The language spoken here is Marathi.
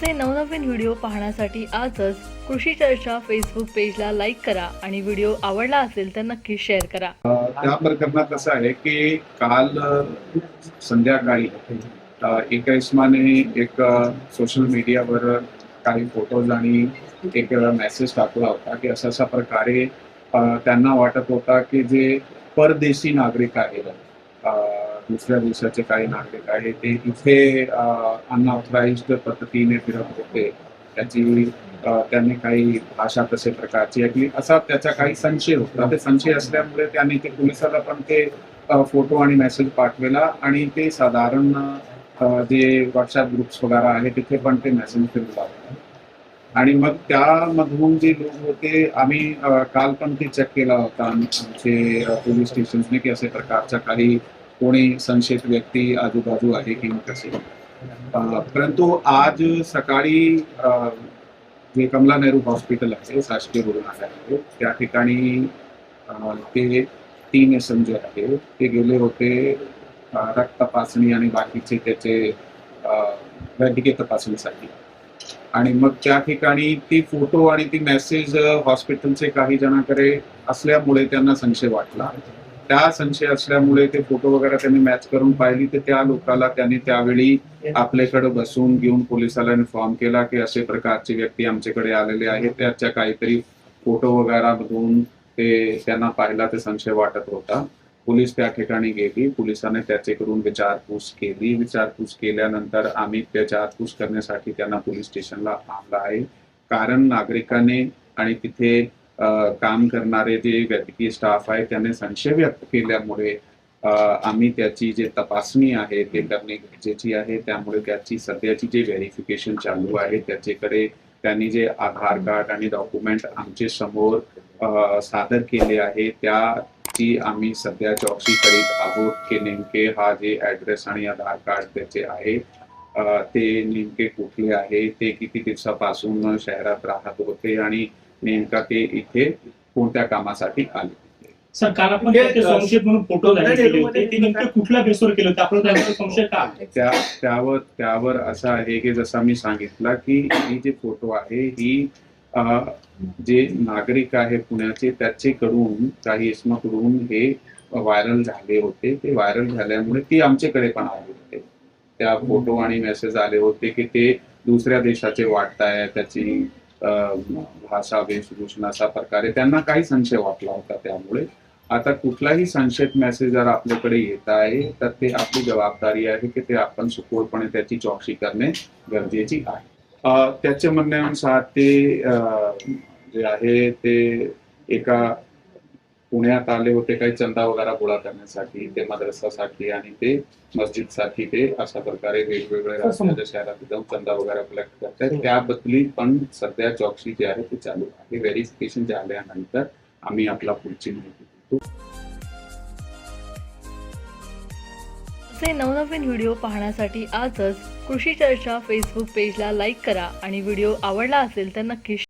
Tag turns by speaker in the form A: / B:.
A: आमचे नवनवीन व्हिडिओ पाहण्यासाठी आजच कृषी चर्चा फेसबुक पेजला लाईक करा आणि व्हिडिओ आवडला असेल तर नक्की शेअर करा.
B: त्या प्रकरणात असं आहे की काल संध्याकाळी अ, एका इस्माने एक सोशल मीडियावर काही फोटोज आणि एक मेसेज टाकला होता की असा अशा प्रकारे त्यांना वाटत होता की जे परदेशी नागरिक आहेत दुसऱ्या देशाचे काही नागरिक आहे ते इथे अनऑथराईज्ड पद्धतीने फिरत होते. त्याची त्यांनी काही भाषा तसे प्रकारची ऐकली? असा त्याचा काही संशय होता. ते संशय असल्यामुळे त्यांनी ते पोलिसाला पण ते फोटो आणि मेसेज पाठवला आणि ते साधारण जे व्हॉट्सअप ग्रुप्स वगैरे आहे तिथे पण ते मेसेज फिरला होता आणि मग त्यामधून जे लोक होते आम्ही काल पण ते चेक केला होता. आमचे पोलीस स्टेशन्सने की असे प्रकारच्या काही कोणी संशयित व्यक्ती आजूबाजू आहे की कसे परंतु आज सकाळी जे कमला नेहरू हॉस्पिटल आहे शासकीय रुग्णालय आहे त्या ठिकाणी ते तीन एस एम जे आहे. ते गेले होते रक्त तपासणी आणि बाकीचे त्याचे वैद्यकीय तपासणीसाठी. आणि मग त्या ठिकाणी ती फोटो आणि ती मेसेज हॉस्पिटलचे काही जणांकडे असल्यामुळे त्यांना संशय वाटला. त्या संशय असल्यामुळे ते फोटो वगैरे त्यांनी मॅच करून पाहिली तर त्या लोकाला त्यांनी त्यावेळी आपल्याकडे बसून घेऊन पोलिसाला इन्फॉर्म केला की असे प्रकारचे व्यक्ती आमच्याकडे आलेले आहेत. त्याच्या काहीतरी फोटो वगैरे बघून ते त्यांना पाहिला ते संशय वाटत होता. पोलीस त्या ठिकाणी गेली. पोलिसांनी त्याच्याकडून विचारपूस केली. विचारपूस केल्यानंतर आम्ही विचारपूस करण्यासाठी त्यांना पोलीस स्टेशनला आणलं आहे. कारण नागरिकांनी आणि तिथे काम करणारे जे वैद्यकीय स्टाफ आहे त्याने संशय व्यक्त केल्यामुळे आम्ही त्याची जे तपासणी आहे ते करणे गरजेची आहे. त्यामुळे त्याची सध्याची जे व्हेरिफिकेशन चालू आहे त्याच्याकडे त्यांनी जे आधार कार्ड आणि डॉक्युमेंट आमचे समोर सादर केले आहे त्याची आम्ही सध्या चौकशी करीत आहोत की नेमके हा जे ऍड्रेस आणि आधार कार्ड त्याचे आहे ते नेमके कुठले आहे ते किती दिवसापासून शहरात राहत होते आणि नेमका ते इथे कोणत्या कामासाठी आले?
C: सर काल आपण म्हणून फोटो जाहीर केले होते. ते नेमके कुठल्या बेसवर केले होते? आपल्याला त्यावर संशय का? आहे?
B: त्या त्यावर त्यावर असं आहे की जसं मी सांगितलं की ही जे फोटो आहे ही जे नागरिक आहे पुण्याचे त्याचेकडून काही इसमाकडून हे व्हायरल झाले होते. ते व्हायरल झाल्यामुळे ती आमच्याकडे पण आले होते. त्या फोटो आणि मेसेज आले होते की ते दुसऱ्या देशाचे वाटताय त्याची भाषा वेशभूषण अशा प्रकारे त्यांना काही संशय वाटला होता त्यामुळे. आता कुठलाही संशयित मेसेज जर आपल्याकडे येत आहे तर ते आपली जबाबदारी आहे की ते आपण सुखोरपणे त्याची चौकशी करणे गरजेची आहे. त्याच्या म्हणण्यानुसार ते जे आहे ते एका पुण्यात आले होते काही चंदा वगैरे गोळा करण्यासाठी ते मद्रसासाठी आणि ते मस्जिदसाठी ते अशा प्रकारे वेगवेगळे राज्याच्या शहरात जाऊन चंदा वगैरे कलेक्ट करतात. त्याबद्दली पण सध्या चौकशी जी आहे ती चालू आहे. व्हेरिफिकेशन झाल्यानंतर आम्ही आपला पुढची माहिती देतो.
A: असे नवनवीन व्हिडिओ पाहण्यासाठी आजच कृषी चर्चा फेसबुक पेजला लाईक करा आणि व्हिडिओ आवडला असेल तर नक्की